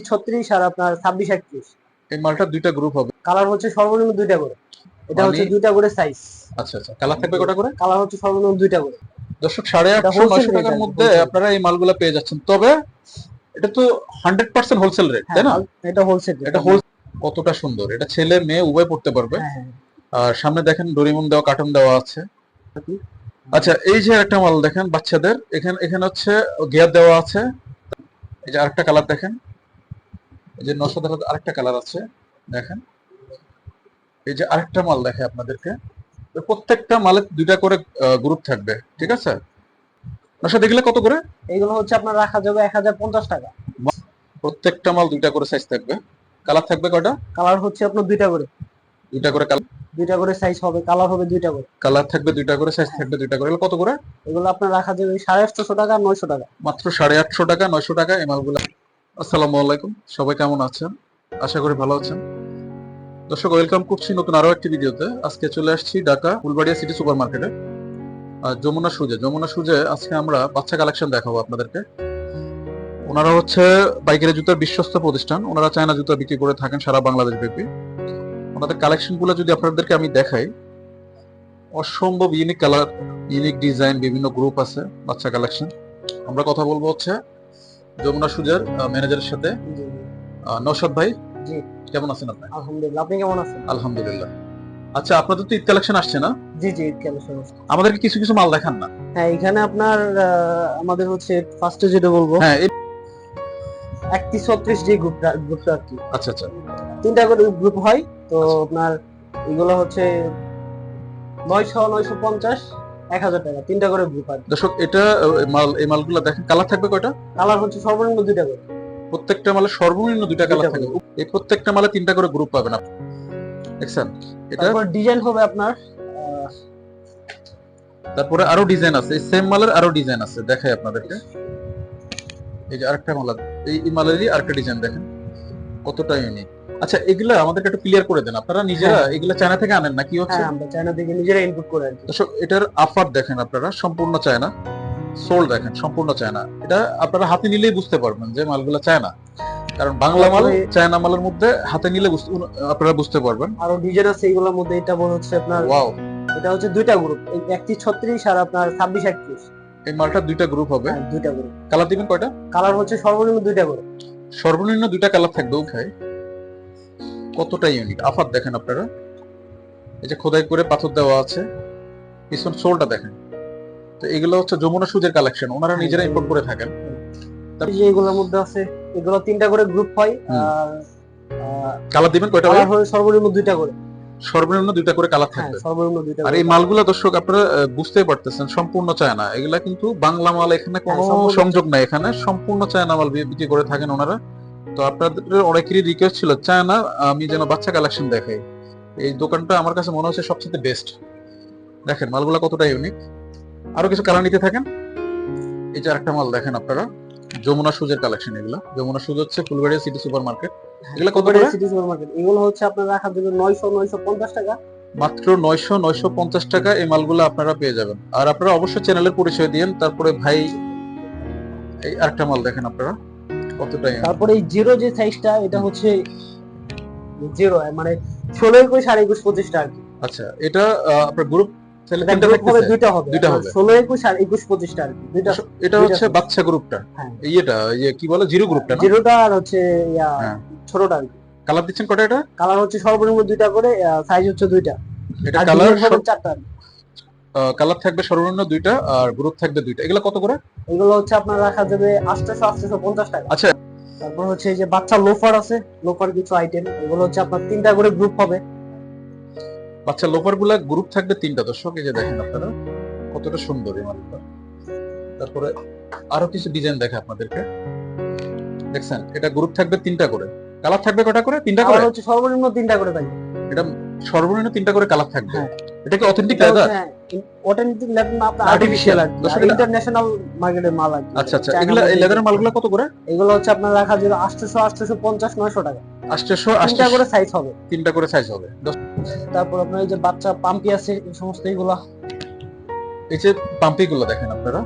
ছত্রিশ আর আপনার ছাব্বিশ একত্রিশ। এই মালটা দুইটা গ্রুপ হবে। কালার হচ্ছে সর্বনিম্ন দুইটা করে। এটা হচ্ছে মানে- দুইটা করে সাইজ আচ্ছা আচ্ছা। কালার থাকবে কটা করে? কালার হচ্ছে সর্বনিম্ন দুইটা করে। দর্শক সাড়ে আটশো নয়শো টাকার মধ্যে আপনারা এই মালগুলা পেয়ে যাচ্ছেন। তবে এটা তো হান্ড্রেড পার্সেন্ট হোলসেল রেট তাই না? হ্যাঁ, এটা হোলসেল এটা হোল কতটা সুন্দর। এটা ছেলে মেয়ে উভয় পড়তে পারবে। হ্যাঁ আর সামনে দেখেন ডোরিমন দেওয়া কার্টুন দেওয়া আছে। আচ্ছা এই যে একটা মাল দেখেন বাচ্চাদের। এখানে এখানে হচ্ছে গিয়ার দেওয়া আছে। এই যে আরেকটা কালার দেখেন। এই যে নশো ধারা আরেকটা কালার আছে দেখেন। এই যে আরেকটা মাল দেখে আপনাদেরকে। প্রত্যেকটা মালের দুইটা করে গ্রুপ থাকবে ঠিক আছে? নশো দেখলে কত করে? এইগুলো হচ্ছে আপনার রাখা যাবে এক হাজার পঞ্চাশ টাকা। প্রত্যেকটা মাল দুইটা করে সাইজ থাকবে। কালার থাকবে কয়টা? কালার হচ্ছে আপনার দুইটা করে। দুইটা করে কালার দুইটা করে সাইজ হবে কালার হবে দুইটা করে। কালার থাকবে দুইটা করে সাইজ থাকবে দুইটা করে। কত করে? এগুলো আপনার রাখা যাবে সাড়ে আটশোশো টাকা নয়শো টাকা। মাত্র সাড়ে আটশো টাকা নয়শো টাকা এই মালগুলো। আসসালামু আলাইকুম। সবাই কেমন আছেন? আশা করি ভালো আছেন। দর্শক ওয়েলকাম করছি নতুন আরও একটি ভিডিওতে। আজকে চলে আসছি ঢাকা ফুলবাড়িয়া সিটি সুপার মার্কেটে আর যমুনা সুজে যমুনা সুজে আজকে আমরা বাচ্চা কালেকশন দেখাবো আপনাদেরকে। ওনারা হচ্ছে পাইকারি জুতার বিশ্বস্ত প্রতিষ্ঠান। ওনারা চায়না জুতা বিক্রি করে থাকেন সারা বাংলাদেশ ব্যাপী। ওনাদের কালেকশনগুলো যদি আপনাদেরকে আমি দেখাই, অসম্ভব ইউনিক কালার ইউনিক ডিজাইন বিভিন্ন গ্রুপ আছে বাচ্চা কালেকশন আমরা কথা বলব হচ্ছে যমুনা সুজার ম্যানেজারের সাথে। নৌশাদ ভাই কেমন আছেন আপনি? আলহামদুলিল্লাহ আপনি কেমন আছেন? আলহামদুলিল্লাহ। আচ্ছা আপনাদের তো ঈদ কালেকশন আসছে না? জি জি কেন সমস্যা আমাদেরকে কিছু কিছু মাল দেখান না। হ্যাঁ এখানে আপনার আমাদের হচ্ছে ফার্স্টে যেটা বলব হ্যাঁ একত্রিশ ছত্রিশ যে গ্রুপটা গ্রুপটা আর কি। আচ্ছা আচ্ছা। তিনটা করে গ্রুপ হয় তো আপনার এগুলো হচ্ছে নয়শো নয়শো পঞ্চাশ এক হাজার টাকা তিনটা করে গ্রুপ আর দর্শক এটা মাল এই মালগুলো দেখেন কালার থাকবে কয়টা? কালার হচ্ছে সর্বনিম্ন দুইটা করে। প্রত্যেকটা মালে সর্বনিম্ন দুইটা কালার থাকবে এই প্রত্যেকটা মালে তিনটা করে গ্রুপ পাবেন আপনি। দেখছেন? এটা ডিজাইন হবে আপনার তারপরে আরও ডিজাইন আছে। এই সেম মালের আরও ডিজাইন আছে। দেখাই আপনাদেরকে। এই যে আরেকটা মাল এই মালেরই আরেকটা ডিজাইন দেখেন। কতটা ইউনিক আচ্ছা এগুলা আমাদেরকে একটু ক্লিয়ার করে দেন। আপনারা নিজেরা হ্যাঁ। এগুলা চায়না থেকে আনেন না কি হচ্ছে? হ্যাঁ আমরা চায়না থেকে নিজেরা ইনপুট করে কি দর্শক এটার আফার দেখেন আপনারা সম্পূর্ণ চায়না সোল দেখেন সম্পূর্ণ চায়না এটা আপনারা হাতে নিলেই বুঝতে পারবেন যে মালগুলো চায়না কারণ বাংলা মাল চায়না মালের মধ্যে হাতে নিলে আপনারা বুঝতে পারবেন। আরও ডিজাইন আছে এগুলোর মধ্যে এটা বল হচ্ছে আপনার ওয়াও এটা হচ্ছে দুইটা গ্রুপ একটি ছত্রিশ আর আপনার ছাব্বিশ একত্রিশ। এই মালটা দুইটা গ্রুপ হবে। হ্যাঁ, দুইটা গ্রুপ কালার দিবেন কয়টা? কালার হচ্ছে সর্বনিম্ন দুইটা করে সর্বনিম্ন দুইটা কালার থাকবে উঠায় কতটা ইউনিক আফার দেখেন আপনারা। এই যে খোদাই করে পাথর দেওয়া আছে পিছন সোলটা দেখেন। তো এগুলো হচ্ছে যমুনা সুজের কালেকশন ওনারা নিজেরা ইম্পোর্ট করে থাকেন। এই যে এগুলোর মধ্যে আছে এগুলো তিনটা করে গ্রুপ হয় আর কালার দিবেন কয়টা হয় সর্বনিম্ন দুইটা করে। সর্বনিম্ন দুইটা করে কালার হ্যাঁ থাকবে। সর্বনিম্ন দুইটা আর এই মালগুলা দর্শক আপনারা আহ, বুঝতেই পারতেছেন সম্পূর্ণ চায়না। এগুলা কিন্তু বাংলা মাল এখানে কোনো হ্যাঁ, সংযোগ নাই এখানে। সম্পূর্ণ চায়না মাল বি- বিক্রি করে থাকেন ওনারা। তো আপনাদের অনেকেরই রিকোয়েস্ট ছিল চায়না আমি যেন বাচ্চা কালেকশন দেখাই। এই দোকানটা আমার কাছে মনে হচ্ছে সবচেয়ে বেস্ট দেখেন মালগুলা কতটা ইউনিক আরও কিছু কালার নিতে থাকেন? এই যে আরেকটা মাল দেখেন আপনারা যমুনা সুজের কালেকশন এগুলা। যমুনা সুজ হচ্ছে ফুলবাড়িয়া সিটি সুপার মার্কেট এগুলো কত করে? সিটি সুপারমার্কেট এগুলো হচ্ছে আপনার রাখার জন্য নয়শো নয়শো পঞ্চাশ টাকা। মাত্র নয়শো নয়শো পঞ্চাশ টাকা এই মালগুলো আপনারা পেয়ে যাবেন। আর আপনারা অবশ্যই চ্যানেলের পরিচয় দিন তারপরে ভাই এই আরেকটা মাল দেখেন আপনারা। কতটা। তারপরে এই জিরো যে সাইজটা এটা হচ্ছে জিরো মানে ষোলো একুশ আর একুশ পঁচিশটা আর কি আচ্ছা এটা আপনার গ্রুপ? দুইটা হবে দুইটা হবে। ষোলো একুশ আর একুশ পঁচিশটা আর কি দুইটা এটা হচ্ছে বাচ্চা গ্রুপটা হ্যাঁ। ইয়েটা ইয়ে কি বলে জিরো গ্রুপটা জিরোটা আর হচ্ছে হ্যাঁ। ছোটটা আর কি কালার দিচ্ছেন কটা এটা কালার হচ্ছে সর্বনিম্ন দুইটা করে সাইজ হচ্ছে দুইটা এটা কালার চারটা। কালার থাকবে সর্বনিম্ন দুইটা আর গ্রুপ থাকবে দুইটা। এগুলো কত করে? এগুলো হচ্ছে আপনার রাখা যাবে আটশোশো আটশোশো পঞ্চাশ টাকা। আচ্ছা। তারপর হচ্ছে এই যে বাচ্চা লোফার আছে লোফার কিছু আইটেম এগুলো হচ্ছে আপনার তিনটা করে গ্রুপ হবে। বাচ্চা লোপারগুলা গ্রুপ থাকবে তিনটা। দর্শক এই যে দেখেন আপনারা কতটা সুন্দর এই মালটা। তারপরে আরও কিছু ডিজাইন দেখে আপনাদেরকে। দেখছেন? এটা গ্রুপ থাকবে তিনটা করে। কালার থাকবে কটা করে? তিনটা করে? হচ্ছে সর্বনিম্ন তিনটা করে থাকবে এটা সর্বনিম্ন তিনটা করে কালার থাকবে। হ্যাঁ। এটা কি অথেন্টিক লেদার leather না আপনার আর্টিফিশিয়াল ইন্টারন্যাশনাল মার্কেটের মাল আচ্ছা আচ্ছা। এগুলা এই লেদারের মালগুলো কত করে? এগুলো হচ্ছে আপনার রাখা যাবে আটশোশো আটশোশো পঞ্চাশ নয়শো টাকা। আটশো তিনটা করে সাইজ হবে। তিনটা করে সাইজ হবে। তারপর আপনার এই যে বাচ্চা পাম্পি আছে এই সমস্ত এগুলা। এই যে পাম্পি গুলো দেখেন আপনারা।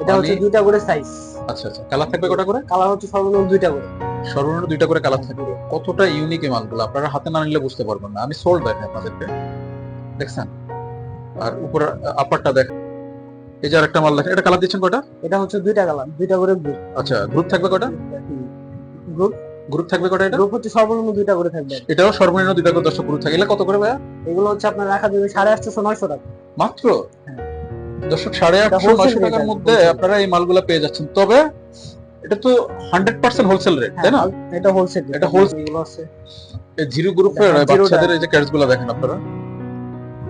এটা হচ্ছে দুইটা করে সাইজ আচ্ছা আচ্ছা। কালার থাকবে কটা করে? কালার হচ্ছে সর্বনিম্ন দুইটা করে। সর্বনিম্ন দুইটা করে কালার থাকবে। কতটা ইউনিক এই মালগুলো? আপনারা হাতে না নিলে বুঝতে পারবেন না। আমি সোল্ড দেখাই আপনাদেরকে। দেখছেন? আর উপর আপারটা দেখেন এই যে আরেকটা মাল দেখেন এটা কালার দিচ্ছেন কটা এটা হচ্ছে দুইটা কালার দুইটা করে গ্রুপ আচ্ছা গ্রুপ থাকবে কটা গ্রুপ গ্রুপ থাকবে কটা এটা? গ্রুপ হচ্ছে সর্বনিম্ন দুইটা করে থাকবে। এটাও সর্বনিম্ন দুইটা করে দর্শক গ্রুপ থাকে। এগুলো কত করে ভাইয়া? এগুলো হচ্ছে আপনার রাখা যাবে সাড়ে আটশো নয়শো টাকা। মাত্র? দর্শক সাড়ে আটশো নয়শো টাকার মধ্যে আপনারা এই মালগুলা পেয়ে যাচ্ছেন। তবে এটা তো হান্ড্রেড পার্সেন্ট হোলসেল রেট তাই না? হ্যাঁ, এটা হোলসেল এটা হোলসেল এগুলো আছে। এই জিরো গ্রুপের হ্যাঁ। বাচ্চাদের এই যে ক্যাটসগুলা দেখেন আপনারা।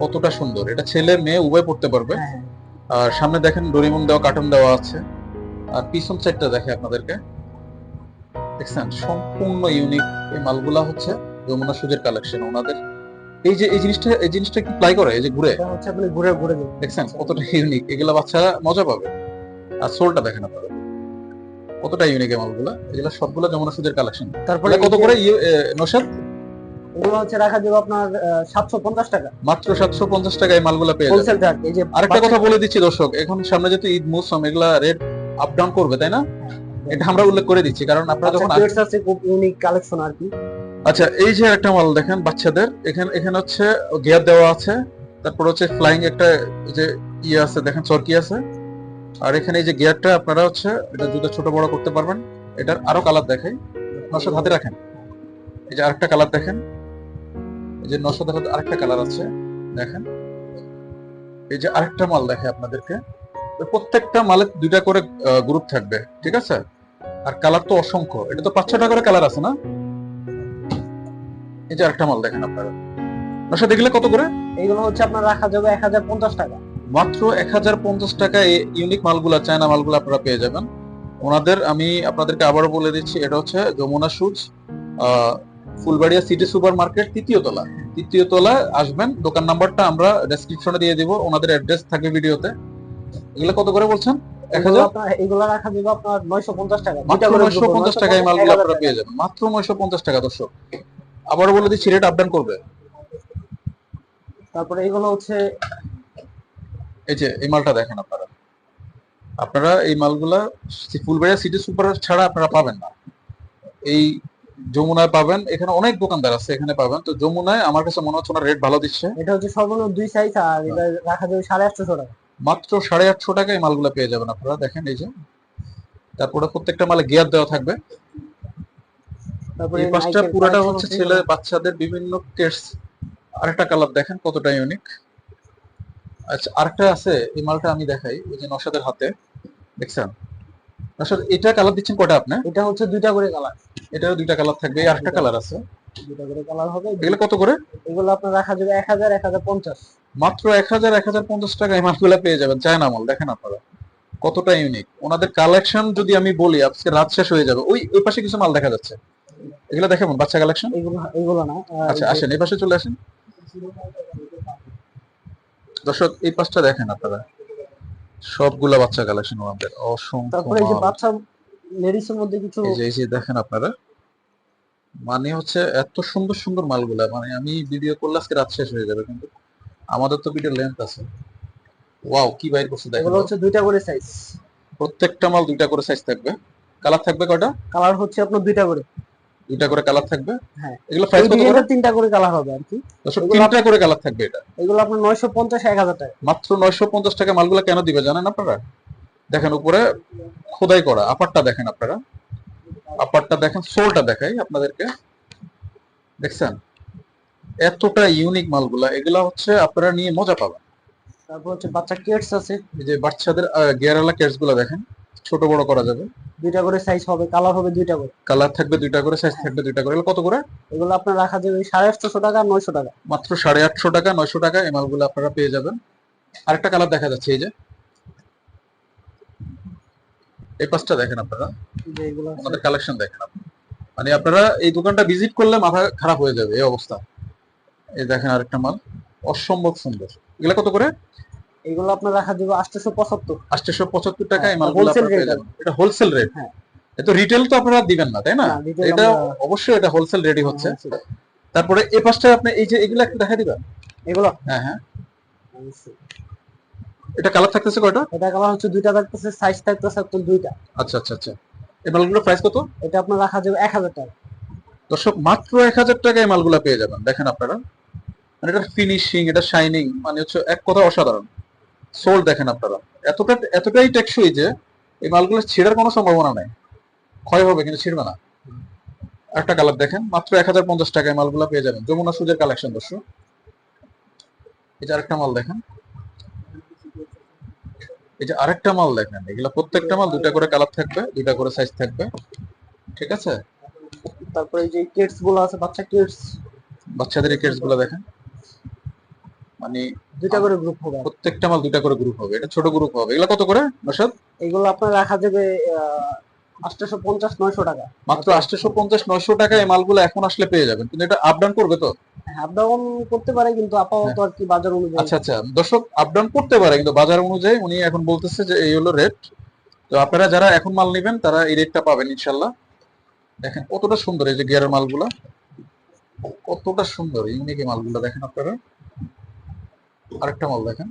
কতটা সুন্দর। এটা ছেলে মেয়ে উভয় পড়তে পারবে। হ্যাঁ। আর সামনে দেখেন ডোরিমন দেওয়া কার্টুন দেওয়া আছে। আর পিছন সাইডটা দেখে আপনাদেরকে। দেখছেন সম্পূর্ণ ইউনিক এই মালগুলা হচ্ছে যমুনা সুজের কালেকশন ওনাদের। এই যে এই জিনিসটা এই জিনিসটা কি প্লাই করে এই যে ঘুরে। ঘুরে ঘুরে দেখছেন কতটা ইউনিক এগুলা বাচ্চারা মজা পাবে। আর সোলটা দেখেন আপনারা। কতটা ইউনিক এই মালগুলা। এগুলা সবগুলা যমুনা সুজের কালেকশন তারপরে কত করে? এ, নৌশাদ? এগুলো হচ্ছে রাখা যাবে আপনার সাতশো পঞ্চাশ টাকা। মাত্র সাতশো পঞ্চাশ টাকা এই মালগুলা পেয়ে যাবেন। হোলসেল রেট এই যে আরেকটা কথা বলে দিচ্ছি দর্শক এখন সামনে যেহেতু ঈদ মৌসুম এগুলা রেট আপ ডাউন করবে তাই না? এটা আমরা উল্লেখ করে দিচ্ছি কারণ আপনারা যখন আচ্ছা, আছে খুব ইউনিক কালেকশন আর কি। আচ্ছা এই যে একটা মাল দেখেন বাচ্চাদের এখানে এখানে হচ্ছে গিয়ার দেওয়া আছে তারপর হচ্ছে ফ্লাইং একটা যে ইয়ে আছে দেখেন চরকি আছে। আর এখানে এই যে গিয়ারটা আপনারা হচ্ছে এটা জুতো ছোট বড় করতে পারবেন এটার আরও কালার দেখাই। নশো হাতে রাখেন। এই যে আরেকটা কালার দেখেন। এই যে নশো হাতে আরেকটা কালার আছে দেখেন। এই যে আরেকটা মাল দেখে আপনাদেরকে। প্রত্যেকটা মালে দুইটা করে গ্রুপ থাকবে ঠিক আছে? আর কালার তো অসংখ্য। এটা তো পাঁচ ছটা করে কালার আছে না? এই যে আরেকটা মাল দেখেন আপনারা। নশো দেখলে কত করে? এইগুলো হচ্ছে আপনার রাখা যাবে এক হাজার পঞ্চাশ টাকা। মাত্র এক হাজার পঞ্চাশ টাকা ইউনিক মালগুলা চায়না মালগুলো আপনারা পেয়ে যাবেন। ওনাদের আমি আপনাদেরকে আবারও বলে দিচ্ছি এটা হচ্ছে যমুনা সুজ আহ, ফুলবাড়িয়া সিটি সুপার মার্কেট তৃতীয় তলা। তৃতীয় তলা আসবেন দোকান নাম্বারটা আমরা ডেসক্রিপশনে দিয়ে দিব ওনাদের অ্যাড্রেস থাকবে ভিডিওতে। এগুলো কত করে বলছেন? এক হাজার? এগুলো রাখা যাবে আপনার নয়শো পঞ্চাশ টাকা। মাত্র নয়শো পঞ্চাশ 950 মালগুলো আপনারা পেয়ে যাবেন। মাত্র নয়শো পঞ্চাশ টাকা দর্শক। আবারও বলে দিচ্ছি রেট আপডাউন করবে। তারপরে এগুলো হচ্ছে এই যে এই মালটা দেখেন আপনারা। আপনারা এই মালগুলা ফুলবাড়িয়া সিটি সুপার ছাড়া আপনারা পাবেন না। এই যমুনায় পাবেন। এখানে অনেক দোকানদার আছে এখানে পাবেন। তো যমুনায় আমার কাছে মনে হচ্ছে ওনার রেট ভালো দিচ্ছে। এটা হচ্ছে সর্বনিম্ন দুই সাইজ আর এটা রাখা যাবে সাড়ে আটশো টাকা। মাত্র সাড়ে আটশো টাকা এই মালগুলা পেয়ে যাবেন আপনারা। দেখেন এই যে। তারপরে প্রত্যেকটা মালে গিয়ার দেওয়া থাকবে। তারপরে এই পাঁচটা পুরোটা হচ্ছে ছেলে বাচ্চাদের বিভিন্ন কেটস আরেকটা কালার দেখেন কতটা ইউনিক আচ্ছা আরেকটা আছে এই মালটা আমি দেখাই ওই যে নশাদের হাতে। দেখছেন? নশাদ এটা কালার দিচ্ছেন কটা আপনি? এটা হচ্ছে দুইটা করে কালার এটাও দুইটা কালার থাকবে। এই আরেকটা কালার আছে। দুইটা করে কালার হবে। এগুলো কত করে? এগুলো আপনার রাখা যাবে এক হাজার এক হাজার পঞ্চাশ। মাত্র এক হাজার এক হাজার পঞ্চাশ টাকা এই মালগুলো পেয়ে যাবেন। চায়না মাল দেখেন আপনারা। কতটা ইউনিক ওনাদের কালেকশন যদি আমি বলি আজকে রাত শেষ হয়ে যাবে। ওই ওই পাশে কিছু মাল দেখা যাচ্ছে। এগুলো দেখাবেন বাচ্চা কালেকশন এগুলো এগুলো না। আচ্ছা আসেন এই পাশে চলে আসেন। দর্শক এই পাশটা দেখেন আপনারা। সবগুলা বাচ্চা কালেকশন ওনাদের অসংখ্য তারপরে এই যে। বাচ্চা লেডিসের মধ্যে কিছু এই যে এই যে দেখেন আপনারা। মানে হচ্ছে এত সুন্দর সুন্দর মালগুলা মানে আমি ভিডিও করলে আজকে রাত শেষ হয়ে যাবে কিন্তু আমাদের তো ভিডিও লেন্থ আছে। ওয়াও কি বাইর করছে দেখেন। এগুলো হচ্ছে দুইটা করে সাইজ প্রত্যেকটা মাল দুইটা করে সাইজ থাকবে। কালার থাকবে কয়টা? কালার হচ্ছে আপনার দুইটা করে। দুইটা করে কালার থাকবে? হ্যাঁ। এগুলো প্রাইস কত করে? তিনটা করে কালার হবে আর কি। তিনটা করে কালার থাকবে এটা। এগুলো আপনার নয়শো পঞ্চাশ এক হাজার টাকা। মাত্র নয়শো পঞ্চাশ টাকা মালগুলা কেন দিবে জানেন আপনারা? দেখেন উপরে খোদাই করা আপারটা দেখেন আপনারা। আপারটা দেখেন সোলটা দেখাই আপনাদেরকে। দেখছেন? এতটা ইউনিক মালগুলা এগুলা হচ্ছে আপনারা নিয়ে মজা পাবেন। তারপর হচ্ছে বাচ্চা কেটস আছে। এই যে বাচ্চাদের গিয়ারওয়ালা কেটসগুলা দেখেন। ছোট বড় করা যাবে? দুইটা করে সাইজ হবে কালার হবে দুইটা করে। কালার থাকবে দুইটা করে সাইজ থাকবে দুইটা করে। এগুলো কত করে? এগুলো আপনার রাখা যাবে সাড়ে আটশো টাকা নয়শো টাকা। মাত্র সাড়ে আটশো টাকা নয়শো টাকা এই মালগুলো আপনারা পেয়ে যাবেন। আরেকটা কালার দেখা যাচ্ছে এই যে। এই পাঁচটা দেখেন আপনারা। আমাদের কালেকশন দেখেন আপনি। মানে আপনারা এই দোকানটা ভিজিট করলে মাথা খারাপ হয়ে যাবে এই অবস্থা। এই দেখেন আরেকটা মাল। অসম্ভব সুন্দর। এগুলো কত করে? এগুলো আপনার রাখা যাবে আটশোশো পঁচাত্তর। আটশো পঁচাত্তর টাকা এই হ্যাঁ, যাবেন। এটা হোলসেল রেট হ্যাঁ। এটা রিটেল তো আপনারা দিবেন না তাই না? এটা অবশ্যই এটা হোলসেল রেডি হচ্ছে। তারপরে এই পাশটা আপনি এই যে এগুলো একটু দেখা দিবেন? এগুলো? হ্যাঁ হ্যাঁ। এটা কালার থাকতেছে কয়টা? এটা কালার হচ্ছে দুইটা থাকতেছে সাইজ থাকতেছে আপনার দুইটা। আচ্ছা আচ্ছা আচ্ছা। এই মালগুলোর প্রাইস কত? এটা আপনার রাখা যাবে এক হাজার টাকা। দর্শক মাত্র এক হাজার টাকায় মালগুলা পেয়ে যাবেন। দেখেন আপনারা। মানে এটার ফিনিশিং এটা শাইনিং মানে হচ্ছে এক কথা অসাধারণ। সোল দেখেন আপনারা। এতটা এতটাই টেকসই যে এই মালগুলো ছিঁড়ার কোনো সম্ভাবনা নেই। ক্ষয় হবে কিন্তু ছিঁড়বে না। একটা কালার দেখেন মাত্র এক হাজার পঞ্চাশ টাকায় মালগুলো পেয়ে যাবেন। যমুনা সুজের কালেকশন দর্শক। এই যে আরেকটা মাল দেখেন। এই যে আরেকটা মাল দেখেন এগুলা প্রত্যেকটা মাল দুটা করে কালার থাকবে দুটা করে সাইজ থাকবে। ঠিক আছে? তারপরে এই যে কিডসগুলো আছে বাচ্চা কিডস বাচ্চাদের কেটসগুলো দেখেন। মানে দুইটা করে গ্রুপ হবে। প্রত্যেকটা মাল দুইটা করে গ্রুপ হবে। এটা ছোট গ্রুপ হবে। এগুলা কত করে নসাদ এগুলো আপনার রাখা যাবে আটশো পঞ্চাশ নয়শো টাকা। মাত্র আটশো পঞ্চাশ নয়শো টাকা এই মালগুলো এখন আসলে পেয়ে যাবেন। কিন্তু এটা আপ ডাউন করবে তো? আপ ডাউন করতে পারে কিন্তু আপাতত আর কি বাজার অনুযায়ী। আচ্ছা আচ্ছা। দর্শক আপ ডাউন করতে পারে কিন্তু বাজার অনুযায়ী উনি এখন বলতেছে যে এই হলো রেট তো আপনারা যারা এখন মাল নেবেন তারা এই রেটটা পাবেন ইনশাল্লাহ দেখেন কতটা সুন্দর এই যে গিয়ারের মালগুলা। কতটা সুন্দর ইউনিক এই মালগুলা দেখেন আপনারা। আরেকটা মাল দেখেন।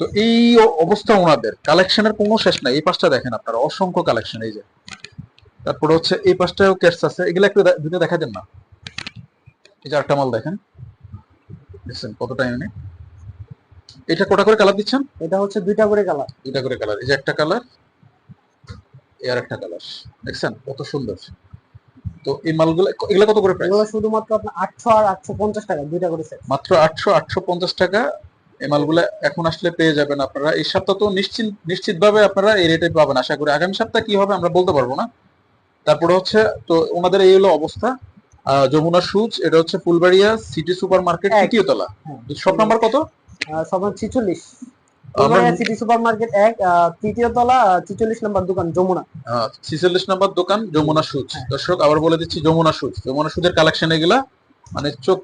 তো এই অবস্থা ওনাদের। কালেকশনের কোনো শেষ নাই। এই পাশটা দেখেন আপনারা অসংখ্য কালেকশন এই যে। তারপরে হচ্ছে এই পাশটাও কেটস আছে। এগুলো একটু দুটো দেখা দেন না। এই যে আরেকটা মাল দেখেন। দেখছেন কতটা ইউনিক এটা কটা করে কালার দিচ্ছেন? এটা হচ্ছে দুইটা করে কালার দুইটা করে কালার এই যে একটা কালার এই আর একটা কালার দেখছেন কত সুন্দর। তো এই মালগুলো এগুলো কত করে প্রাইস এগুলো শুধুমাত্র আপনার আটশো আর আটশো পঞ্চাশ টাকা দুইটা করে সেট মাত্র আটশো আটশো পঞ্চাশ টাকা এই মালগুলো এখন আসলে পেয়ে যাবেন আপনারা। এই সপ্তাহ তো নিশ্চিত নিশ্চিত ভাবে আপনারা এই রেটে পাবেন। আশা করি আগামী সপ্তাহ কি হবে আমরা বলতে পারব না। তারপরে হচ্ছে তো ওনাদের এই হলো অবস্থা। যমুনা সুজ এটা হচ্ছে ফুলবাড়িয়া সিটি সুপার মার্কেট। তৃতীয় তলা। শপ নাম্বার কত? সবার ছিচল্লিশ। সিটি মার্কেট এক আহ, তৃতীয় তলা ছিচল্লিশ নম্বর দোকান যমুনা। ছিচল্লিশ নাম্বার দোকান যমুনা সুজ দর্শক আবার বলে দিচ্ছি যমুনা সুজ যমুনা সুজের কালেকশন এগুলা মানে চোখ